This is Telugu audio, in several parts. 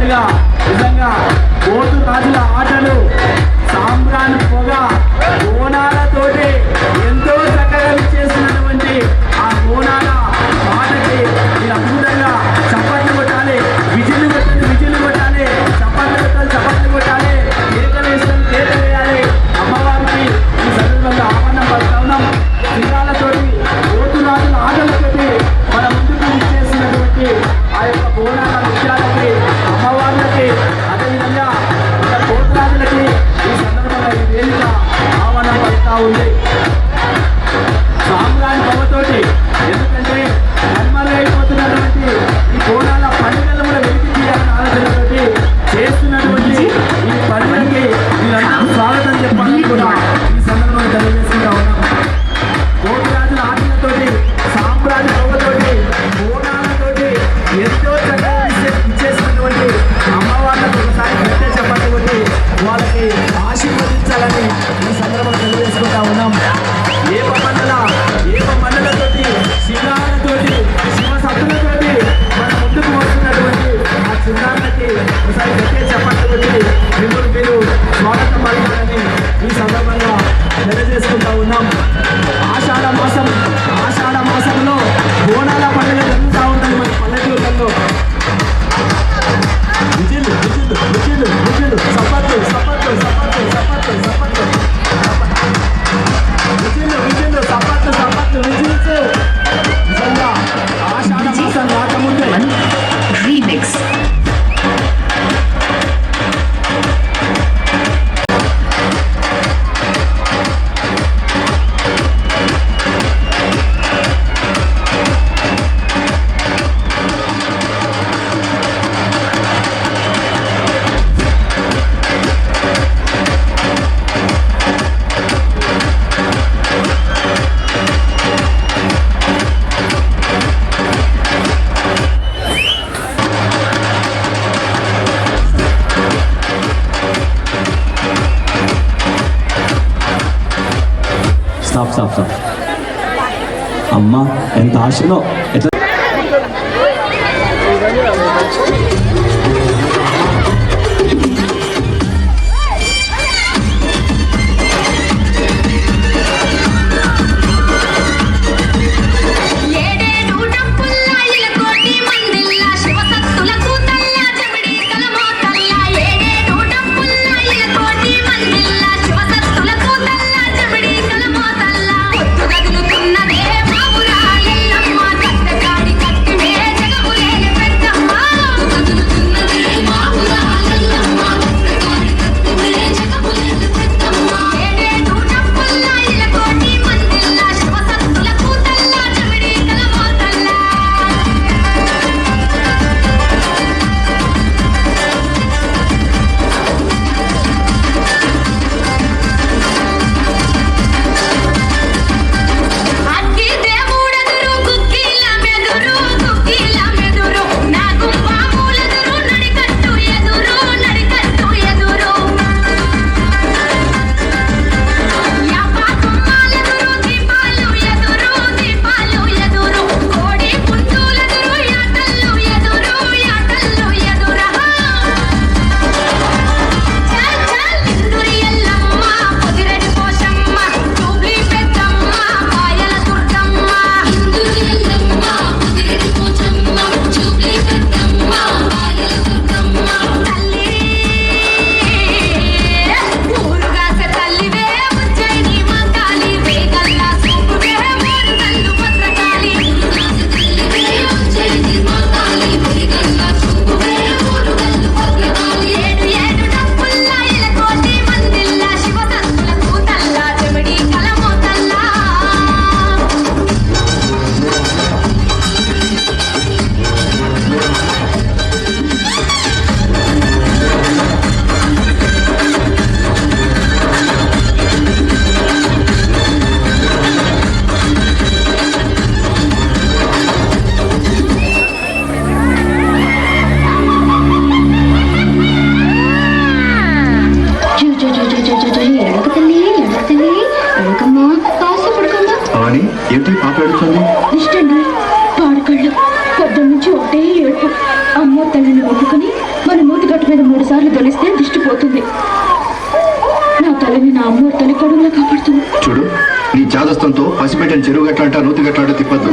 అన్నట్టుగా నిజంగా ఓటు రాజుల ఆటలు సాంబ్రాన్ని పొగ బోనాలతోటి ఎంతో చక్కగా చేసినటువంటి ఆ బోనాల ఆటకి మీరు అద్భుతంగా చప్పట్లు కొట్టాలి. విజిల్లు కొట్టాలి విజిల్లు కొట్టాలి. చప్పట్లు కొట్టాలి చప్పట్లు కొట్టాలి. కేకలు వేసుకొని వేయాలి. అమ్మవారికి ఈ సందర్భంగా ఆహ్వానం పలుకుతా ఉన్నాం. సింగాలతోటి ఓటు రాజుల ఆటలతోటి మన ముందుకు ఇచ్చేసినటువంటి ఆ యొక్క బోనాల విషయాలకి అమ్మవార్లకి అదేవిధంగా ఈ సందర్భంగా ఈ వేదిక ఆహ్వానం పలుకుతా ఉంది. సాంబ్రాణి భవతోటి స్టాప్ స్టాప్ స్టాప్ అమ్మ ఎంత ఆశలో? ఎట్లా చెరువు గట్ల అంటారు నూతి గట్ల అంటే తిప్పద్దు.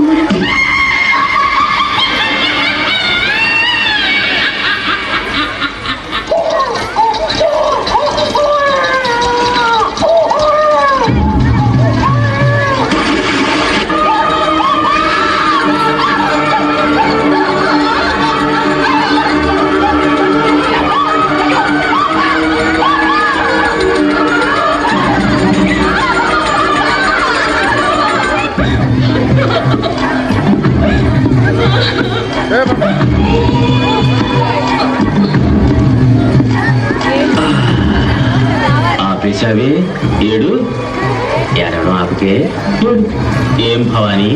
ఆపేశావి? ఏడు? ఎరడం ఆపితే ఏం భవాని?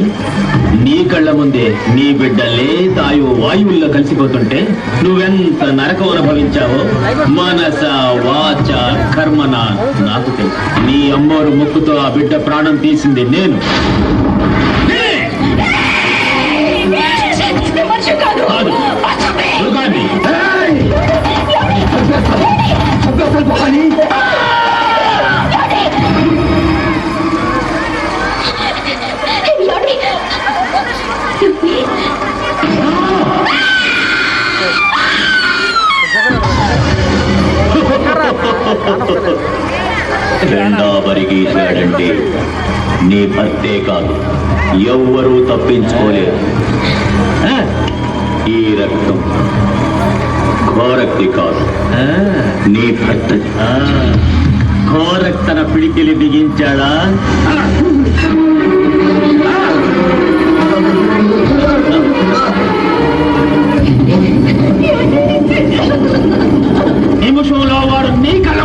నీ కళ్ళ ముందే నీ బిడ్డలే తాయు వాయువుల్లో కలిసిపోతుంటే నువ్వెంత నరకం అనుభవించావో? మనస వాచ కర్మన నాకు తెలుసు. నీ అమ్మోరు ముక్కుతో ఆ బిడ్డ ప్రాణం తీసింది నేను. రెండవరికి చేడండి నీ భర్తే కాదు ఎవ్వరూ తప్పించుకోలేరు ఈ రక్తం ఘోరక్తి కాదు నీ భర్త ఘోరక్ తన పిడికిలి బిగించాడా? నిమిషంలో వాడు నీ కళ్ళ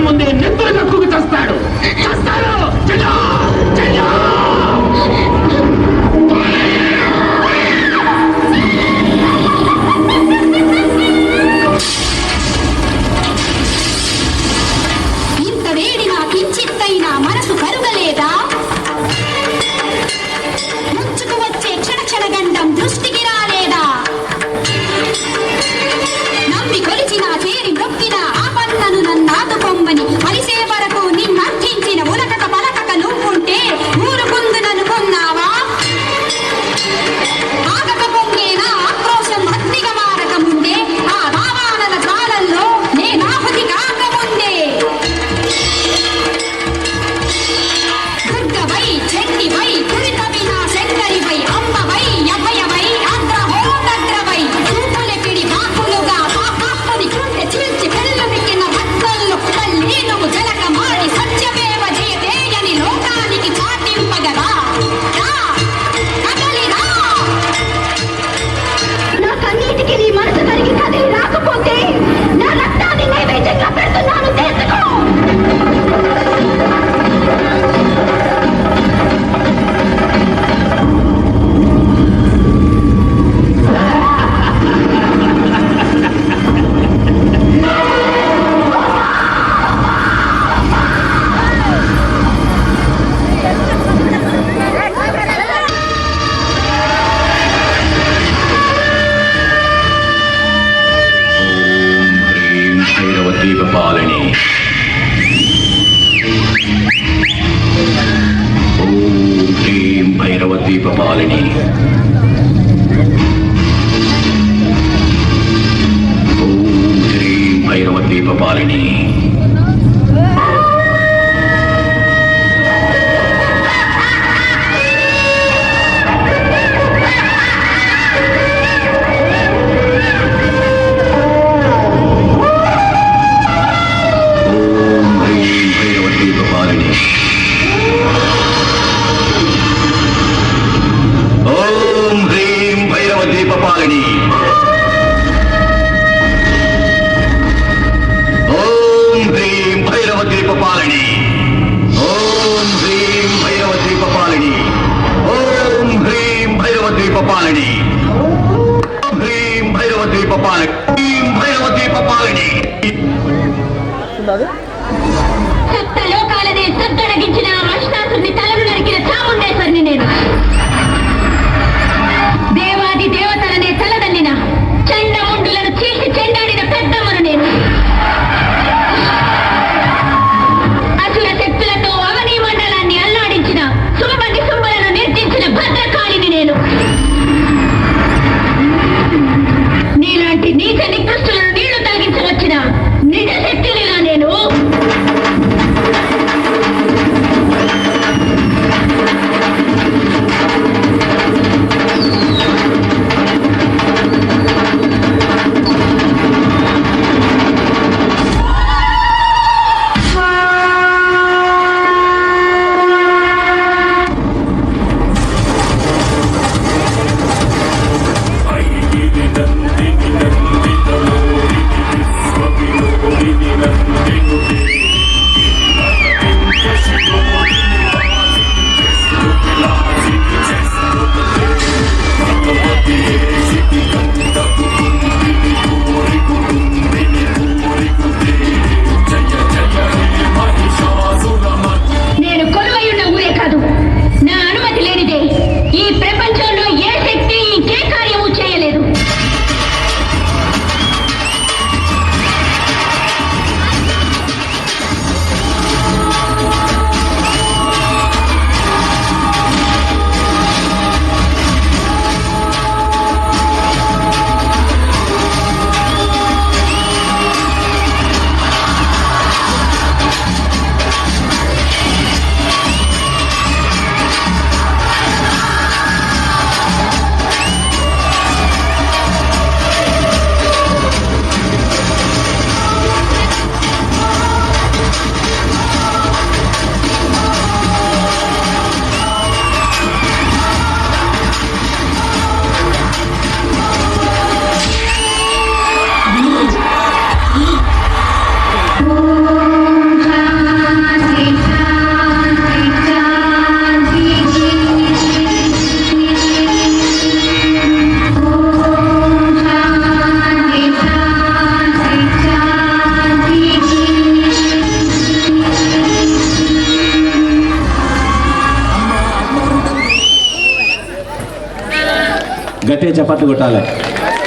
గట్టిగా చప్పట్లు కొట్టాలి.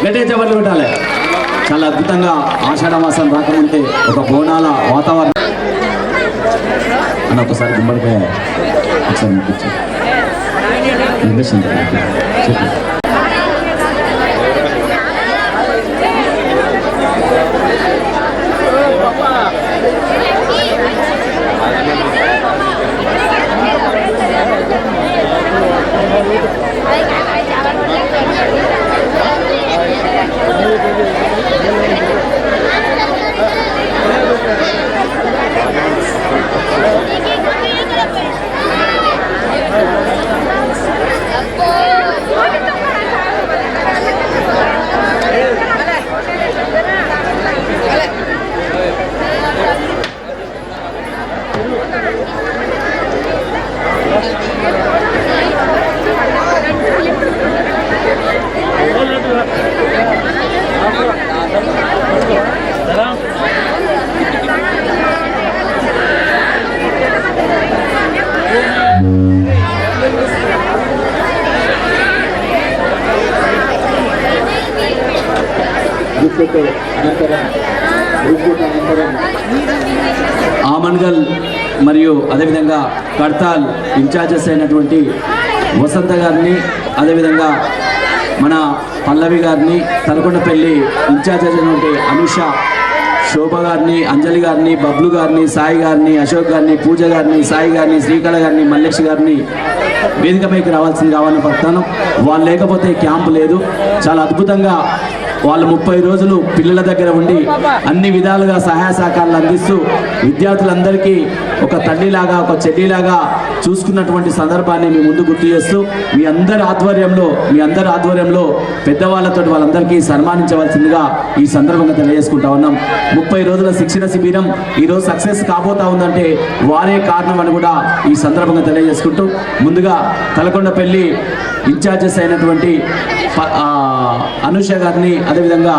గట్టిగా చప్పట్లు కొట్టాలి. చాలా అద్భుతంగా ఆషాఢ మాసం రాకముందే ఒక బోనాల వాతావరణం. అని ఒకసారి గుమ్మడికాయ ఒకసారి ముట్టించు. వినిపిస్తుంది ఆమన్గల్ మరియు అదేవిధంగా కడ్తాల్ ఇన్ఛార్జెస్ అయినటువంటి వసంత గారిని అదేవిధంగా మన పల్లవి గారిని తలకొండపల్లి ఇన్ఛార్జ్ అయినటువంటి అనుష శోభ గారిని అంజలి గారిని బబ్లు గారిని సాయి గారిని అశోక్ గారిని పూజ గారిని సాయి గారిని శ్రీకళ గారిని మల్లేష్ గారిని వేదికపైకి రావాల్సింది కావాలని పడతాను వాళ్ళు లేకపోతే క్యాంపు లేదు. చాలా అద్భుతంగా వాళ్ళు ముప్పై రోజులు పిల్లల దగ్గర ఉండి అన్ని విధాలుగా సహాయ సహకారాలు అందిస్తూ విద్యార్థులందరికీ ఒక తల్లిలాగా ఒక చెల్లిలాగా చూసుకున్నటువంటి సందర్భాన్ని మీ ముందు గుర్తు చేస్తూ మీ అందరి ఆధ్వర్యంలో మీ అందరి ఆధ్వర్యంలో పెద్దవాళ్ళతో వాళ్ళందరికీ సన్మానించవలసిందిగా ఈ సందర్భంగా తెలియజేసుకుంటా ఉన్నాం. ముప్పై రోజుల శిక్షణ శిబిరం ఈరోజు సక్సెస్ కాబోతా ఉందంటే వారే కారణం అని కూడా ఈ సందర్భంగా తెలియజేసుకుంటూ ముందుగా తలకొండపల్లి ఇన్ఛార్జెస్ అయినటువంటి అనుష గారిని అదేవిధంగా